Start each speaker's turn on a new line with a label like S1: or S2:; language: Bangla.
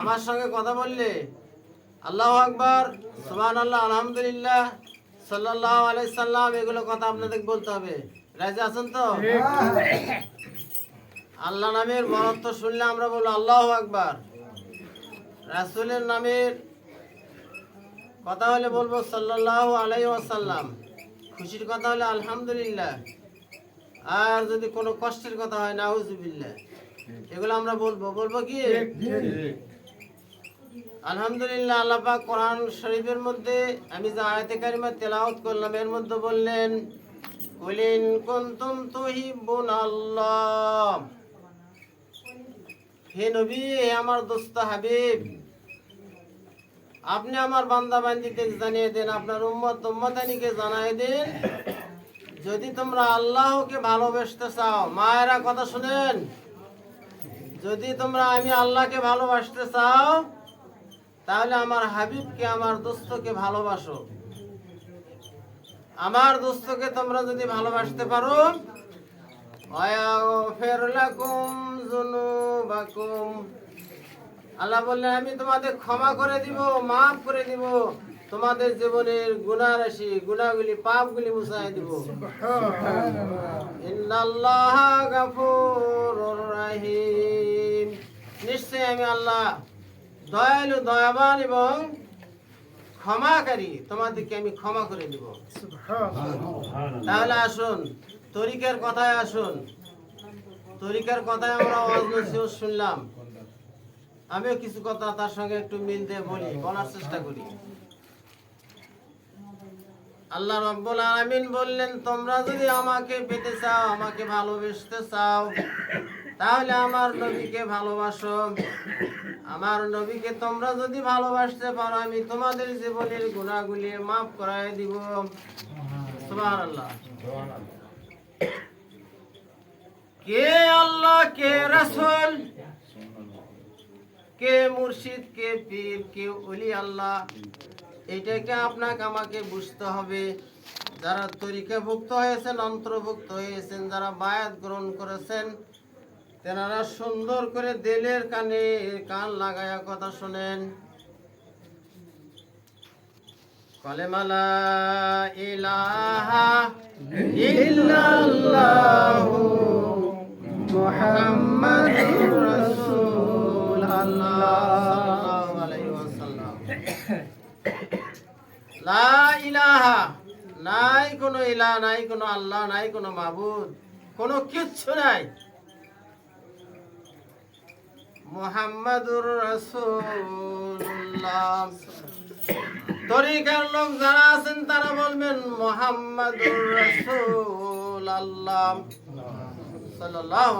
S1: আমার সঙ্গে কথা বললে আল্লাহ আকবার সুবহান আল্লাহ আলহামদুলিল্লাহ সাল্লাহ আলাইসাল্লাম এগুলো কথা আপনাদের বলতে হবে। রাজি আছেন তো? আল্লাহ নামের মহত্ব শুনলে আমরা বলব আল্লাহ আকবার। রাসুলের নামের কথা হলে বলব সাল্লাহ আলাই ওয়াসাল্লাম। খুশির কথা হলে আলহামদুলিল্লাহ। আর যদি কোনো কষ্টের কথা হয়, নাউজুবিল্লাহ। এগুলো আমরা বলব। বলব কি? আলহামদুলিল্লাহ, আল্লাহ পাক কোরআন শরীফের মধ্যে, আমি যে আয়াতে কারিমা তেলাওয়াত করলাম, এর মধ্যে বললেন, কুলিন কুনতুম তুহিব্বুন আল্লাহ। হে নবী, হে আমার দোস্ত হাবিব, আপনি আমার বান্দা বান্দিকে জানিয়ে দেন, আপনার উম্মত উম্মতানিকে জানিয়ে দেন, যদি তোমরা আল্লাহকে ভালোবাসতে চাও। মায়েরা কথা শুনেন, যদি তোমরা আমি আল্লাহকে ভালোবাসতে চাও তাহলে আমার হাবিবকে, আমার দোস্তকে ভালোবাসো। আমার দোস্তকে তোমরা যদি ভালোবাসতে পারো আল্লাহ বললেন, আমি তোমাদের ক্ষমা করে দিব, মাফ করে দিব, তোমাদের জীবনের গুনাহ রাশি গুনাহগুলি পাপগুলি মুছাই দিব। নিশ্চয় আমি আল্লাহ দয়ালু দয়াবান এবং ক্ষমাকারী। তোমাদেরকে আমি ক্ষমা করে দিব। তাহলে আসুন তরিকার কথায় আসুন। তরিকার কথায় আমরা ওয়াজ শুনলাম। আমিও কিছু কথা তার সঙ্গে একটু মিল দিয়ে বলি বলার চেষ্টা করি। আল্লাহ রব্বুল আলামিন বললেন তোমরা যদি আমাকে পেতে চাও আমাকে ভালোবাসতে চাও তাহলে আমার নবীকে ভালোবাসো। আমার নবীকে তোমরা যদি ভালোবাসতে পারো, আমি তোমাদের জীবনের গুণাগুলি মাফ করাই দিব। কে আল্লাহ, কে রাসুল, কে মুর্শিদ, কে পীর, কে অলি আল্লাহ এটাকে আপনাকে আমাকে বুঝতে হবে। যারা তরিকাভুক্ত হয়েছেন, অন্তর্ভুক্ত হয়েছেন, যারা বায়াত গ্রহণ করেছেন তেনারা সুন্দর করে দেলের কানে, কান লাগায়া কথা শোনেন। কলেমালা ইলাহা লা ইলাহা, নাই কোনো ইলা নাই কোনো আল্লাহ, নাই কোনো মাবুদ, কোনো কিচ্ছু নাই। মোহাম্মদুর রসুল্লাহ তরিকার লোক যারা আছেন তারা বলবেন মোহাম্মদুর রসুল আল্লাহ ওয়াসাল্লাম।